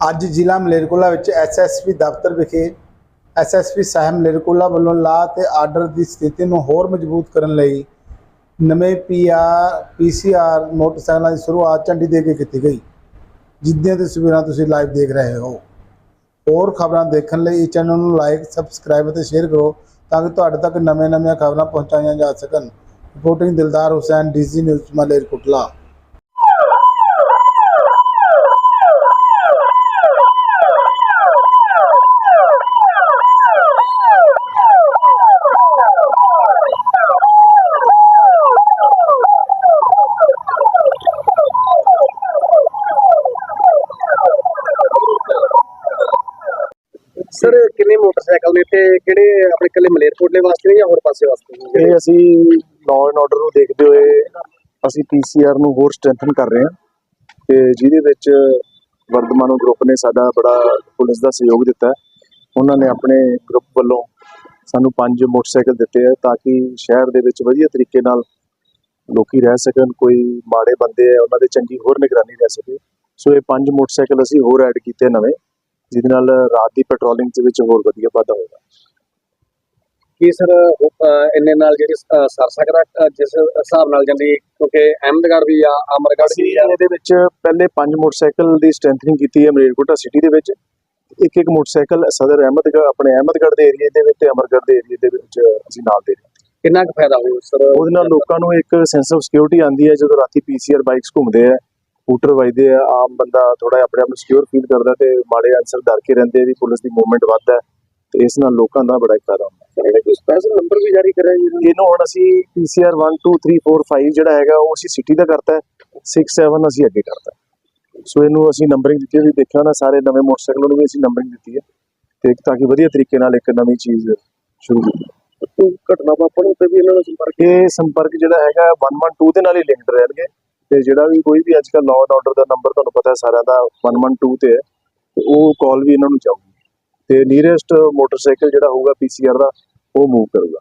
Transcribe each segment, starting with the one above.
ਅੱਜ ਜ਼ਿਲ੍ਹਾ ਮਲੇਰਕੋਟਲਾ ਵਿੱਚ ਐਸਐਸਪੀ ਦਫ਼ਤਰ ਵਿਖੇ ਐਸਐਸਪੀ ਸਾਹਿਬ ਮਲੇਰਕੋਟਲਾ ਵੱਲੋਂ ਲਾ ਤੇ ਆਰਡਰ ਦੀ ਸਥਿਤੀ ਨੂੰ ਹੋਰ ਮਜ਼ਬੂਤ ਕਰਨ ਲਈ ਨਵੇਂ ਪੀਆਰ ਪੀਸੀਆਰ ਮੋਟਰਸਾਈਕਲਾਂ ਦੀ ਸ਼ੁਰੂਆਤ ਝੰਡੀ ਦੇ ਕੇ ਕੀਤੀ ਗਈ। ਜਿੱਦੀਆਂ ਤਸਵੀਰਾਂ ਤੁਸੀਂ ਲਾਈਵ ਦੇਖ ਰਹੇ ਹੋ। ਹੋਰ ਖਬਰਾਂ ਦੇਖਣ ਲਈ ਇਸ ਚੈਨਲ ਨੂੰ ਲਾਈਕ ਸਬਸਕ੍ਰਾਈਬ ਅਤੇ ਸ਼ੇਅਰ ਕਰੋ ਤਾਂ ਕਿ ਤੁਹਾਡੇ ਤੱਕ ਨਵੇਂ-ਨਵੀਆਂ ਖਬਰਾਂ ਪਹੁੰਚਾਈਆਂ ਜਾ ਸਕਣ। Reporting Dildar Hussain DC news Malerkotla. Sir, ਕਿੰਨੇ ਮੋਟਰਸਾਈਕਲ ਨੇ ਤੇ ਕਿਹੜੇ ਆਪਣੇ ਕੱਲੇ ਮਲੇਰਕੋਟਲੇ ਵਾਸਤੇ ਨੇ ਜਾਂ ਹੋਰ ਪਾਸੇ ਵਾਸਤੇ? ਇਹ ਅਸੀਂ ਲਾਅ ਐਂਡ ਆਰਡਰ ਨੂੰ ਦੇਖਦੇ ਹੋਏ ਅਸੀਂ ਪੀਸੀਆਰ ਨੂੰ ਹੋਰ ਸਟਰੈਂਥਨ ਕਰ ਰਹੇ ਹਾਂ ਤੇ ਜਿਹਦੇ ਵਿੱਚ ਵਰਧਮਾਨੋ ਗਰੁੱਪ ਨੇ ਸਾਡਾ ਬੜਾ ਪੁਲਿਸ ਦਾ ਸਹਿਯੋਗ ਦਿੱਤਾ ਉਹਨਾਂ ਨੇ ਆਪਣੇ ਗਰੁੱਪ ਵੱਲੋਂ ਸਾਨੂੰ ਪੰਜ ਮੋਟਰਸਾਈਕਲ ਦਿੱਤੇ ਆ ਤਾਂ ਕਿ ਸ਼ਹਿਰ ਦੇ ਵਿੱਚ ਵਧੀਆ ਤਰੀਕੇ ਨਾਲ ਲੋਕੀ ਰਹਿ ਸਕਣ, ਕੋਈ ਮਾੜੇ ਬੰਦੇ ਆ ਉਹਨਾਂ ਦੇ ਚੰਗੀ ਹੋਰ ਨਿਗਰਾਨੀ ਰਹਿ ਸਕੇ। ਸੋ ਇਹ ਪੰਜ ਮੋਟਰਸਾਈਕਲ ਅਸੀਂ ਹੋਰ ਐਡ ਕੀਤੇ ਨਵੇਂ। ਜਿਹਦੇ ਨਾਲ ਰਾਤ ਦੀ ਪੈਟਰੋਲਿੰਗ ਦੇ ਵਿੱਚ ਹੋਰ ਵਧੀਆ ਵਾਧਾ ਹੋਏਗਾ ਕੀ ਸਰ ਇੰਨੇ ਨਾਲ ਜਿਹੜੀ ਅਹ, ਸਰ ਸਕਦਾ ਅਹ, ਜਿਸ ਹਿਸਾਬ ਨਾਲ ਜਾਂਦੀ ਕਿਉਂਕਿ ਅਹਿਮਦਗੜ੍ਹ ਵੀ ਆ ਅਮਰਗੜ੍ਹ ਅਸੀਂ ਵੀ ਆ। ਇਹਦੇ ਵਿੱਚ ਪਹਿਲੇ ਪੰਜ ਮੋਟਰਸਾਈਕਲ ਦੀ ਸਟਰੈਂਥਨਿੰਗ ਕੀਤੀ ਹੈ ਮਲੇਰਕੋਟਾ ਸਿਟੀ ਦੇ ਵਿੱਚ। ਇੱਕ ਇੱਕ ਮੋਟਰਸਾਈਕਲ ਸਦਰ ਅਹਿਮਦਗੜ੍ਹ ਆਪਣੇ ਅਹਿਮਦਗੜ੍ਹ ਦੇ ਏਰੀਆ ਦੇ ਵਿੱਚ ਤੇ ਅਮਰਗੜ੍ਹ ਦੇ ਏਰੀਆ ਦੇ ਵਿੱਚ ਅਸੀਂ ਨਾਲ ਦੇ ਰਹੇ ਹਾਂ। ਕਿੰਨਾ ਕੁ ਫਾਇਦਾ ਹੋਊ ਸਰ? ਉਹਦੇ ਨਾਲ ਲੋਕਾਂ ਨੂੰ ਇੱਕ ਸੈਂਸ ਆਫ ਸਿਕਿਉਰਿਟੀ ਆਉਂਦੀ ਹੈ ਜਦੋਂ ਰਾਤੀ ਪੀਸੀਆਰ ਬਾਈਕਸ ਘੁੰਮਦੇ ਆ। ਸਕੂਟਰ ਵੱਜਦੇ ਆ ਆਮ ਬੰਦਾ ਥੋੜਾ ਆਪਣੇ ਆਪ ਨੂੰ ਸਿਕਿਉਰ ਫੀਲ ਕਰਦਾ ਤੇ ਮਾੜੇ ਅਨਸਰ ਡਰ ਕੇ ਰਹਿੰਦੇ ਵੀ ਪੁਲਿਸ ਦੀ ਮੂਵਮੈਂਟ ਵੱਧਦਾ ਹੈ ਤੇ ਇਸ ਨਾਲ ਲੋਕਾਂ ਦਾ ਬੜਾ ਫਾਇਦਾ ਹੁੰਦਾ ਇਹਨੇ ਕੋਈ ਸਪੈਸ਼ਲ ਨੰਬਰ ਵੀ ਜਾਰੀ ਕਰਿਆ ਜੀ ਹੈ। ਇਹਨੂੰ ਹੁਣ ਅਸੀਂ ਪੀਸੀਆਰ 1 2 3 4 5 ਜਿਹੜਾ ਹੈਗਾ ਉਹ ਅਸੀਂ ਸਿਟੀ ਦਾ ਕਰਤਾ ਹੈ 6 7 ਅਸੀਂ ਅੱਗੇ ਕਰਤਾ ਹੈ। ਸੋ ਇਹਨੂੰ ਅਸੀਂ ਨੰਬਰਿੰਗ ਦਿੱਤੀ ਹੈ। ਦੇਖਿਆ ਹੋਣਾ ਸਾਰੇ ਨਵੇਂ ਮੋਟਰਸਾਈਕਲਾਂ ਨੂੰ ਵੀ ਅਸੀਂ ਨੰਬਰਿੰਗ ਦਿੱਤੀ ਹੈ ਤੇ ਤਾਂ ਕਿ ਵਧੀਆ ਤਰੀਕੇ ਨਾਲ ਇੱਕ ਨਵੀਂ ਚੀਜ਼ ਸ਼ੁਰੂ ਕੋਈ ਘਟਨਾ ਵਾਪਰਨ ਉੱਤੇ ਵੀ ਇਹਨਾਂ ਦਾ ਸੰਪਰਕ ਇਹ ਸੰਪਰਕ ਜਿਹੜਾ ਹੈਗਾ 112 ਦੇ ਨਾਲ ਹੀ ਲਿੰਕਡ ਰਹਿਣਗੇ ਤੇ ਜਿਹੜਾ ਵੀ ਕੋਈ ਵੀ ਅੱਜਕੱਲ ਲਾਅ ਐਂਡ ਆਰਡਰ ਦਾ ਨੰਬਰ ਤੁਹਾਨੂੰ ਪਤਾ ਹੈ ਸਾਰਿਆਂ ਦਾ 112 ਤੇ ਹੈ ਤੇ ਉਹ ਕਾਲ ਵੀ ਇਹਨਾਂ ਨੂੰ ਜਾਊਗੀ। ਤੇ ਨੀਅਰੈਸਟ ਮੋਟਰਸਾਈਕਲ ਜਿਹੜਾ ਹੋਊਗਾ ਪੀਸੀਆਰ ਦਾ ਉਹ ਮੂਵ ਕਰੂਗਾ।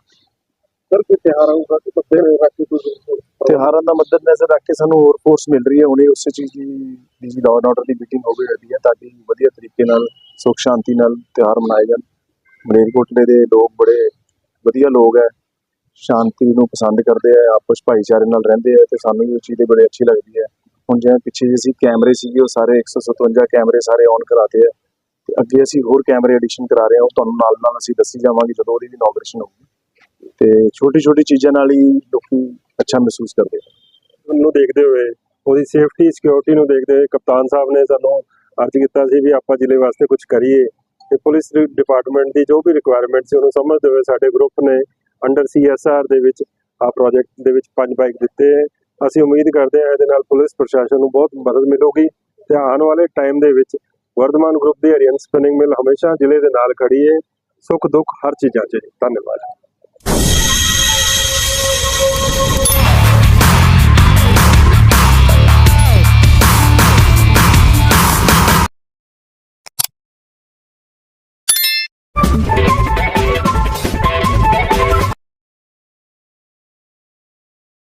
ਸਰ ਕੋਈ ਤਿਹਾਰ ਆਊਗਾ ਕਿ ਬੱਦੇ ਰਾਖੀ ਕੋਈ ਤਿਉਹਾਰਾਂ ਦਾ ਮੱਦਦ ਨਜ਼ਰ ਰੱਖ ਕੇ ਸਾਨੂੰ ਹੋਰ ਫੋਰਸ ਮਿਲ ਰਹੀ ਹੈ। ਹੁਣੇ ਉਸੇ ਚੀਜ਼ ਦੀ ਡੀਜੀ ਲਾਅ ਐਂਡ ਆਰਡਰ ਦੀ ਮੀਟਿੰਗ ਹੋ ਗਈ ਰਹੀ ਹੈ ਤਾਂ ਕਿ ਵਧੀਆ ਤਰੀਕੇ ਨਾਲ ਸੁਖ ਸ਼ਾਂਤੀ ਨਾਲ ਤਿਉਹਾਰ ਮਨਾਏ ਜਾਣ। ਮਲੇਰਕੋਟਲੇ ਦੇ ਲੋਕ ਬੜੇ ਵਧੀਆ ਲੋਕ ਹੈ। ਸ਼ਾਂਤੀ ਨੂੰ ਪਸੰਦ ਕਰਦੇ ਆ, ਆਪਸ ਭਾਈਚਾਰੇ ਨਾਲ ਰਹਿੰਦੇ ਆ ਤੇ ਸਾਨੂੰ ਵੀ ਉਹ ਚੀਜ਼ ਬੜੀ ਅੱਛੀ ਲੱਗਦੀ ਹੈ ਹੁਣ ਜਿਵੇਂ ਪਿੱਛੇ ਜਿਹੇ ਅਸੀਂ ਕੈਮਰੇ ਸੀਗੇ, ਉਹ ਸਾਰੇ 157 ਕੈਮਰੇ ਸਾਰੇ ਔਨ ਕਰਾਤੇ ਆ। ਤੇ ਅੱਗੇ ਅਸੀਂ ਹੋਰ ਕੈਮਰੇ ਐਡੀਸ਼ਨ ਕਰਾ ਰਹੇ ਹਾਂ ਉਹ ਤੁਹਾਨੂੰ ਨਾਲ ਨਾਲ ਅਸੀਂ ਦੱਸੀ ਜਾਵਾਂਗੇ ਜਦੋਂ ਉਹਦੀ ਵੀ ਇਨੋਗ੍ਰੇਸ਼ਨ ਹੋਊਗੀ। ਤੇ ਛੋਟੀ ਛੋਟੀ ਚੀਜ਼ਾਂ ਨਾਲ ਹੀ ਲੋਕੀ ਅੱਛਾ ਮਹਿਸੂਸ ਕਰਦੇ ਆ। ਨੂੰ ਦੇਖਦੇ ਹੋਏ, ਉਹਦੀ ਸੇਫਟੀ ਸਿਕਿਉਰਿਟੀ ਨੂੰ ਦੇਖਦੇ ਹੋਏ ਕਪਤਾਨ ਸਾਹਿਬ ਨੇ ਸਾਨੂੰ ਅਰਜ਼ ਕੀਤਾ ਸੀ ਵੀ ਆਪਾਂ ਜ਼ਿਲ੍ਹੇ ਵਾਸਤੇ ਕੁਝ ਕਰੀਏ। ਤੇ ਪੁਲਿਸ ਡਿਪਾਰਟਮੈਂਟ ਦੀ ਜੋ ਵੀ ਰਿਕੁਆਇਰਮੈਂਟ ਸੀ, ਉਹਨੂੰ ਸਮਝਦੇ ਹੋਏ ਸਾਡੇ ਗਰੁੱਪ ਨੇ ਅੰਡਰ ਸੀਐਸਆਰ ਦੇ ਵਿੱਚ ਆ ਪ੍ਰੋਜੈਕਟ ਦੇ ਵਿੱਚ ਪੰਜ ਬਾਈਕ ਦਿੱਤੇ ਹੈ। ਅਸੀਂ ਉਮੀਦ ਕਰਦੇ ਹਾਂ ਇਹਦੇ ਨਾਲ ਪੁਲਿਸ ਪ੍ਰਸ਼ਾਸਨ ਨੂੰ ਬਹੁਤ ਮਦਦ ਮਿਲੂਗੀ ਤੇ ਆਉਣ ਵਾਲੇ ਟਾਈਮ ਦੇ ਵਿੱਚ ਵਰਧਮਾਨ ਗਰੁੱਪ ਦੀ ਹਰੀਅਨ ਸਪਿਨਿੰਗ ਮਿਲ ਹਮੇਸ਼ਾ ਜ਼ਿਲ੍ਹੇ ਦੇ ਨਾਲ ਖੜੀ ਹੈ। ਸੁੱਖ ਦੁੱਖ ਹਰ ਚੀਜ਼ਾਂ 'ਚ ਧੰਨਵਾਦ।